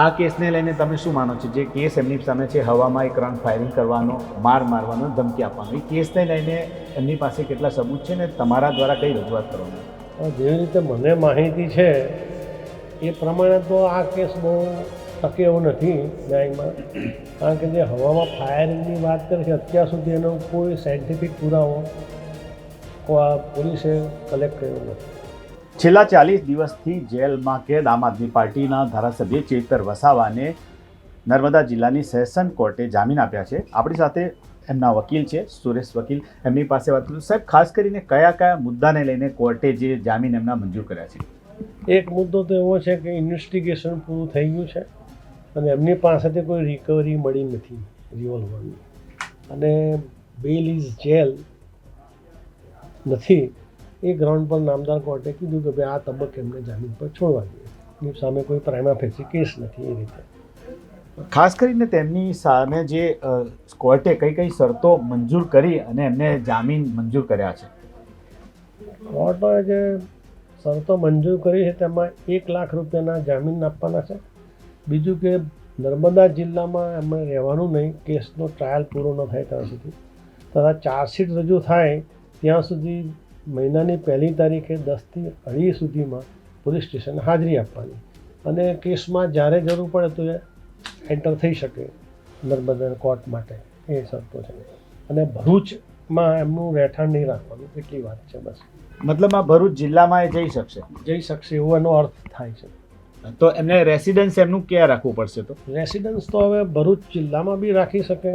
આ કેસને લઈને તમે શું માનો છો? જે કેસ એમની સામે છે, હવામાં એક રાઉન્ડ ફાયરિંગ કરવાનો, માર મારવાનો ધમકી આપવાનો, એ કેસને લઈને એમની પાસે કેટલા સબૂત છે ને તમારા દ્વારા કઈ રજૂઆત કરવાની જેવી રીતે મને માહિતી છે, એ પ્રમાણે તો આ કેસ બહુ ટકે એવો નથી ન્યાયમાં. કારણ કે જે હવામાં ફાયરિંગની વાત કરે છે, અત્યાર સુધી એનો કોઈ સાયન્ટિફિક પુરાવો પોલીસે કલેક્ટ કર્યો નથી. છેલ્લા ચાલીસ દિવસથી જેલમાં કેદ આમ આદમી પાર્ટીના ધારાસભ્ય ચેતર વસાવાને નર્મદા જિલ્લાની સેશન કોર્ટે જામીન આપ્યા છે. આપણી સાથે એમના વકીલ છે, સુરેશ વકીલ. એમની પાસે વાત કરું સાહેબ, ખાસ કરીને કયા કયા મુદ્દાને લઈને કોર્ટે જે જામીન એમના મંજૂર કર્યા છે? એક મુદ્દો તો એવો છે કે ઇન્વેસ્ટિગેશન પૂરું થઈ ગયું છે અને એમની પાસેથી કોઈ રિકવરી મળી નથી, રિવોલ્વરની. અને બેલ ઇઝ જેલ નથી. એ ગ્રાઉન્ડ પર નામદાર કોર્ટે કીધું કે ભાઈ આ તબક્કે એમને જામીન પર છોડવા જોઈએ એની સામે કોઈ પ્રાઇમા ફેસી કેસ નથી એ રીતે. ખાસ કરીને તેમની સામે જે કોર્ટે કઈ કઈ શરતો મંજૂર કરી અને એમને જામીન મંજૂર કર્યા છે? કોર્ટે જે શરતો મંજૂર કરી છે તેમાં એક લાખ રૂપિયાના જામીન આપવાના છે. બીજું કે નર્મદા જિલ્લામાં એમણે રહેવાનું નહીં કેસનો ટ્રાયલ પૂરો ન થાય ત્યાં સુધી. તથા ચાર્જશીટ રજૂ થાય ત્યાં સુધી મહિનાની પહેલી તારીખે દસથી અઢી સુધીમાં પોલીસ સ્ટેશન હાજરી આપવાની. અને કેસમાં જ્યારે જરૂર પડે તો એ એન્ટર થઈ શકે નર્મદા કોર્ટ માટે એ શરતો છે. અને ભરૂચમાં એમનું રહેઠાણ નહીં રાખવાનું એટલી વાત છે બસ. મતલબ આ ભરૂચ જિલ્લામાં એ જઈ શકશે? જઈ શકશે એવો એનો અર્થ થાય છે. તો એમને રેસિડન્સ એમનું ક્યાં રાખવું પડશે તો? રેસિડન્સ તો હવે ભરૂચ જિલ્લામાં બી રાખી શકે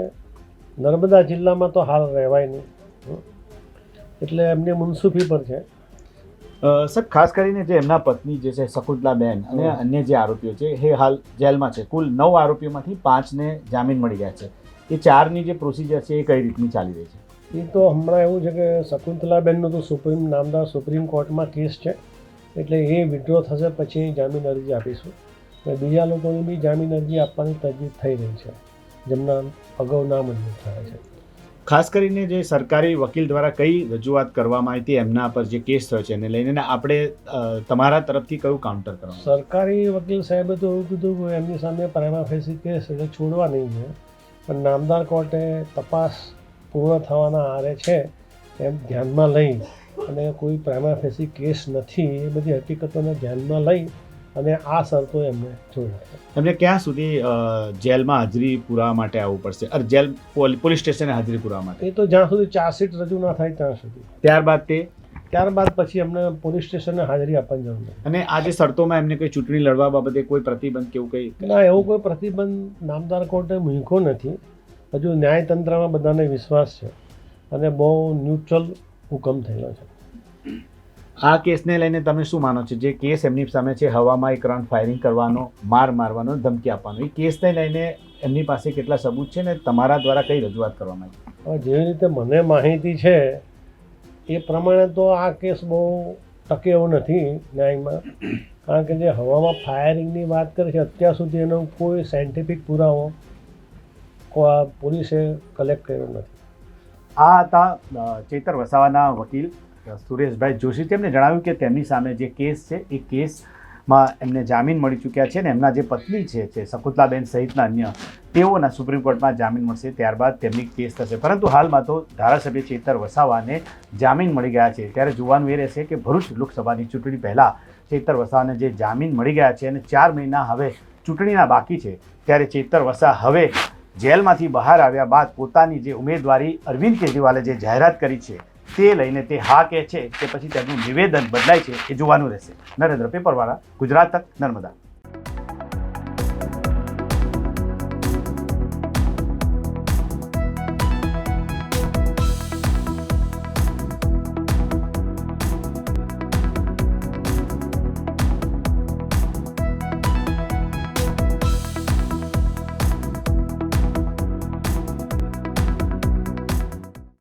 નર્મદા જિલ્લામાં તો હાલ રહેવાય નહીં. એટલે એમની મુનસુફી પર છે. સર ખાસ કરીને જે એમના પત્ની જે છે શકુંતલાબેન અને અન્ય જે આરોપીઓ છે એ હાલ જેલમાં છે. કુલ નવ આરોપીઓમાંથી પાંચને જામીન મળી ગયા છે. એ ચારની જે પ્રોસિજર છે એ કઈ રીતની ચાલી રહી છે? એ તો હમણાં એવું છે કે શકુંતલાબેનનો તો સુપ્રીમ નામદાર સુપ્રીમ કોર્ટમાં કેસ છે. એટલે એ વિડ્રો થશે પછી જામીન અરજી આપીશું. અને બીજા લોકોની બી જામીન અરજી આપવાની તજવીજ થઈ રહી છે. જેમના અગાઉ નામ મંજૂર થયા છે. ખાસ કરીને જે સરકારી વકીલ દ્વારા કઈ રજૂઆત કરવામાં આવી હતી, એમના પર જે કેસ થયો છે, એને લઈને આપણે તમારા તરફથી કયું કાઉન્ટર કરવાનું સરકારી વકીલ સાહેબે તો એવું કીધું કે એમની સામે પ્રાઇમા ફેસી કેસ એટલે છોડવા નહીં છે. પણ નામદાર કોર્ટે તપાસ પૂર્ણ થવાના આરે છે, એમ ધ્યાનમાં લઈ અને કોઈ પ્રાઇમા ફેસી કેસ નથી, એ બધી હકીકતોને ધ્યાનમાં લઈ અને આ શરતો એમને છોડ્યા એમને ક્યાં સુધી જેલમાં હાજરી પુરાવા માટે આવવું પડશે? અરે જેલ પોલ- પોલીસ સ્ટેશને હાજરી પુરાવા માટે. એ તો જ્યાં સુધી ચાર્જશીટ રજૂ ના થાય ત્યાં સુધી. ત્યારબાદ તે? ત્યારબાદ પછી એમને પોલીસ સ્ટેશને હાજરી આપવાની જરૂર નથી. અને આ જે શરતોમાં એમને કોઈ ચૂંટણી લડવા બાબતે કોઈ પ્રતિબંધ કે એવું કંઈ? ના એવો કોઈ પ્રતિબંધ નામદાર કોર્ટે મૂક્યો નથી. હજુ ન્યાયતંત્રમાં બધાને વિશ્વાસ છે અને બહુ ન્યુટ્રલ હુકમ થયેલો છે. આ કેસને લઈને તમે શું માનો છો? જે કેસ એમની સામે છે હવામાં એક રાઉન્ડ ફાયરિંગ કરવાનો માર મારવાનો ધમકી આપવાનો. એ કેસને લઈને એમની પાસે કેટલા સબૂત છે ને તમારા દ્વારા કઈ રજૂઆત કરવામાં આવી? જેવી રીતે મને માહિતી છે એ પ્રમાણે તો આ કેસ બહુ ટકે એવો નથી ન્યાયમાં. કારણ કે જે હવામાં ફાયરિંગની વાત કરે છે અત્યાર સુધી એનો કોઈ સાયન્ટિફિક પુરાવો પોલીસે કલેક્ટ કર્યો નથી. આ હતા ચેતર વસાવાના વકીલ સુરેશભાઈ જોશી તેમને જણાવ્યું કે તેમની સામે જે કેસ છે, એ કેસમાં એમને જામીન મળી ચૂક્યા છે ને એમના જે પત્ની છે તે શકુતલાબેન સહિતના અન્ય, તેઓના સુપ્રીમ કોર્ટમાં જામીન મળશે ત્યારબાદ તેમની કેસ થશે. પરંતુ હાલમાં તો ધારાસભ્ય ચેતર વસાવાને જામીન મળી ગયા છે. ત્યારે જોવાનું એ રહેશે કે ભરૂચ લોકસભાની ચૂંટણી પહેલાં ચેતર વસાવાને જે જામીન મળી ગયા છે અને ચાર મહિના હવે ચૂંટણીના બાકી છે, ત્યારે ચેતર વસા હવે જેલમાંથી બહાર આવ્યા બાદ પોતાની જે ઉમેદવારી અરવિંદ કેજરીવાલે જે જાહેરાત કરી છે તે લઈને તે હા કે છે કે પછી તેમનું નિવેદન બદલાય છે એ જોવાનું રહેશે. નરેન્દ્ર, પેપરવાળા, ગુજરાત તક નર્મદા.